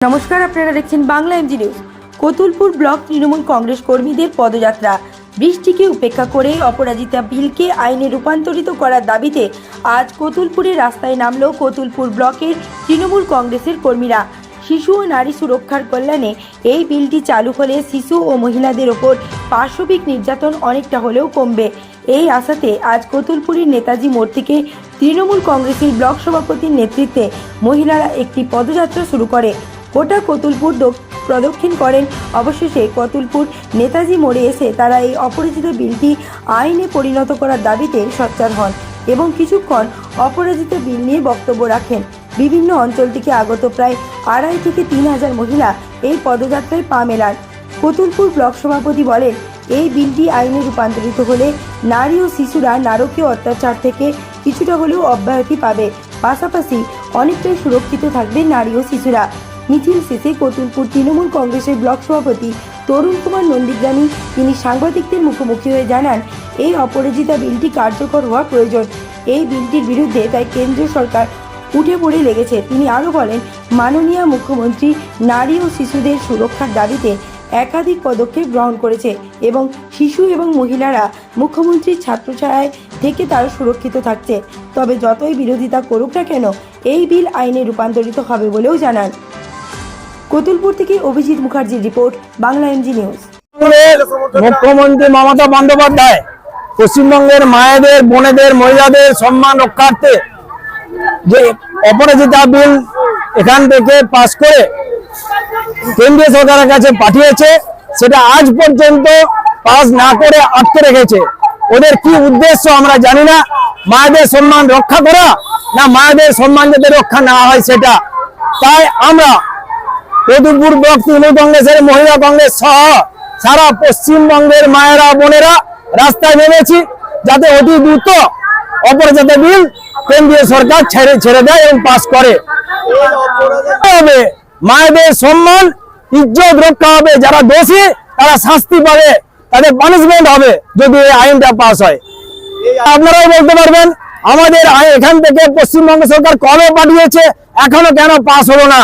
নমস্কার, আপনারা দেখছেন Bangla MG news Kotulpur block Trinamool Congress কর্মীদের পদযাত্রা। বৃষ্টিকে উপেক্ষা করে অপরাজিতা বিলকে আইনে রূপান্তরিত করার দাবিতে আজ কতুলপুরে রাস্তায় নামল কতুলপুর ব্লকের তৃণমূল কংগ্রেসের কর্মীরা। শিশু ও নারী সুরক্ষার কল্যাণে এই বিলটি চালু হলে শিশু ও মহিলাদের ওপর পার্শ্ববিক নির্যাতন অনেকটা হলেও কমবে। এই আশাতে আজ কতুলপুরের নেতাজি মোড় থেকে তৃণমূল কংগ্রেসের ব্লক সভাপতির নেতৃত্বে মহিলারা একটি পদযাত্রা শুরু করে। গোটা কতুলপুর দক- প্রদক্ষিণ করেন। অবশেষে কতুলপুর নেতাজি মোড়ে এসে তারা এই অপরাজিত বিলটি আইনে পরিণত করার দাবিতে সোচ্চার হন এবং কিছুক্ষণ অপরাজিত বিল নিয়ে বক্তব্য রাখেন। বিভিন্ন অঞ্চল থেকে আগত প্রায় আড়াই থেকে তিন হাজার মহিলা এই পদযাত্রায় পা মেলান। কতুলপুর ব্লক সভাপতি বলেন, এই বিলটি আইনে রূপান্তরিত হলে নারী ও শিশুরা নারকীয় অত্যাচার থেকে কিছুটা হলেও অব্যাহতি পাবে। পাশাপাশি অনেকটাই সুরক্ষিত থাকবে নারী ও শিশুরা। মিছিল শেষে কতুলপুর তৃণমূল কংগ্রেসের ব্লক সভাপতি তরুণ কুমার নন্দীগ্রামী তিনি সাংবাদিকদের মুখোমুখি হয়ে জানান, এই অপরাজিতা বিলটি কার্যকর হওয়া প্রয়োজন। এই বিলটির বিরুদ্ধে তাই কেন্দ্রীয় সরকার উঠে পড়ে লেগেছে। তিনি আরও বলেন, মাননীয় মুখ্যমন্ত্রী নারী ও শিশুদের সুরক্ষার দাবিতে একাধিক পদক্ষেপ গ্রহণ করেছে এবং শিশু এবং মহিলারা মুখ্যমন্ত্রীর ছাত্রছায়ায় থেকে তারা সুরক্ষিত থাকছে। তবে যতই বিরোধিতা করুক না কেন, এই বিল আইনে রূপান্তরিত হবে বলেও জানান। কতুলপুর থেকে অভিজিৎ মুখার্জির রিপোর্ট, বাংলা এমজি নিউজ। মুখ্যমন্ত্রী মমতা বন্দ্যোপাধ্যায় পশ্চিমবঙ্গের মায়েদের, বোনেদের, মহিলাদের সম্মান রক্ষার্থে যে অপরাজিতা বিল এখান থেকে পাশ করে কেন্দ্রীয় সরকারের কাছে পাঠিয়েছে, সেটা আজ পর্যন্ত পাস না করে আটকে রেখেছে। ওদের কি উদ্দেশ্য আমরা জানি না। মায়েদের সম্মান রক্ষা করা না মায়েদের সম্মান যাতে রক্ষা না হয় সেটা। তাই আমরা কদুপুর ব্লক তৃণমূল কংগ্রেসের মহিলা কংগ্রেস সহ সারা পশ্চিমবঙ্গের মায়েরা বোনেরা রাস্তায় নেমেছি যাতে অতি দ্রুত অপরাজিত বিল কেন্দ্রীয় সরকার ছেড়ে ছেড়ে দেয় এবং পাস করে। হবে মায়েদের সম্মান, ইজ্জত রক্ষা হবে, যারা দোষী, তারা শাস্তি পাবে, তাদের পানিশমেন্ট হবে যদি এই আইনটা পাস হয়। আপনারাই বলতে পারবেন, আমাদের এখান থেকে পশ্চিমবঙ্গ সরকার কবে পাঠিয়েছে, এখনও কেন পাস হলো না?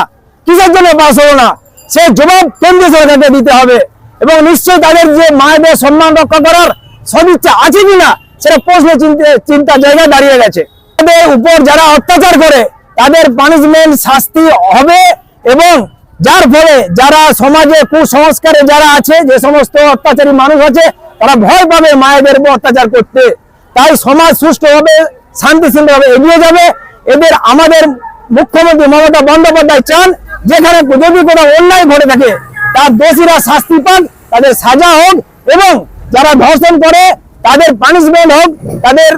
কিসের জন্য পাস হলো না? সে জবাব কেন্দ্রীয় সরকারকে দিতে হবে। এবং নিশ্চয়ই তাদের যে মায়েদের সম্মান রক্ষা করার সদিচ্ছা আছে কিনা, সেটা প্রশ্ন চিন্তা- জায়গায় দাঁড়িয়ে গেছে। তাদের উপর যারা অত্যাচার করে, তাদের পানিশমেন্ট শাস্তি হবে এবং যার ফলে যারা সমাজে কুসংস্কারে যারা আছে, যে সমস্ত অত্যাচারী মানুষ আছে, তারা ভয় পাবে মায়েদের উপর অত্যাচার করতে। তাই সমাজ সুষ্ঠুভাবে শান্তিশীলভাবে এগিয়ে যাবে। এদের আমাদের মুখ্যমন্ত্রী মমতা বন্দ্যোপাধ্যায় চান যেখানে যদি কোনো অন্যায় ঘটে থাকে তার দোষীরা শাস্তি পান তাদের সাজা হোক এবং যারা ধর্ষণ করে তাদের পানিশমেন্ট হোক তাদের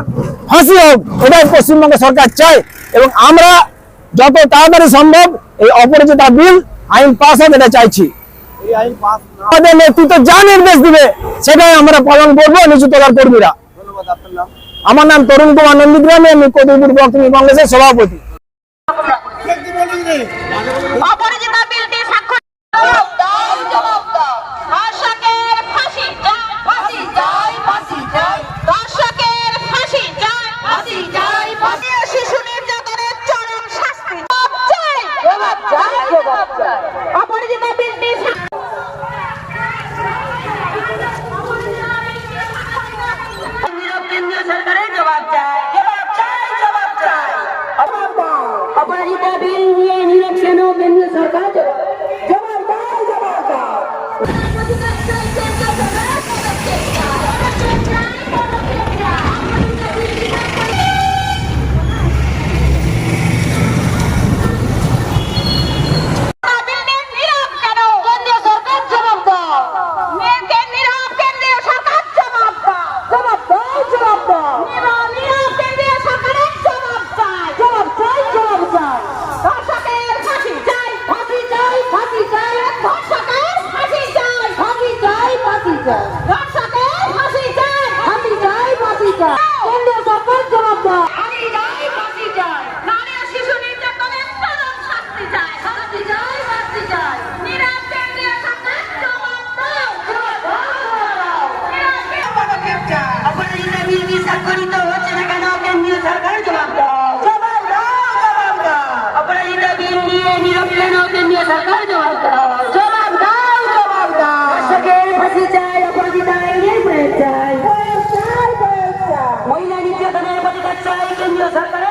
ফাঁসি হোক এটাই পশ্চিমবঙ্গ সরকার চায়। এবং আমরা যত তাড়াতাড়ি সম্ভব এই অপরাজিতা বিল আইন পাস হোক এটা চাইছি। আমাদের নেতৃত্ব যা নির্দেশ দিবে সেটাই আমরা পালন করব নিচু তলার কর্মীরা। আমার নাম তরুণ কুমার নন্দীগ্রামে আমি কদুরপুর ব্লক কংগ্রেসের সভাপতি। অপরাজিতা বিলটি চাই দর্শকে ফাঁসি চাই সরকার জবাব দাও জবাব দাও হচ্ছে না কেন কেন্দ্রীয় সরকার জবাব দাও জবাব দাও জবাব দাও অপরাধীদের নিয়ে নিরব কেন কেন্দ্রীয় সরকার ಸರ್ಕಾರ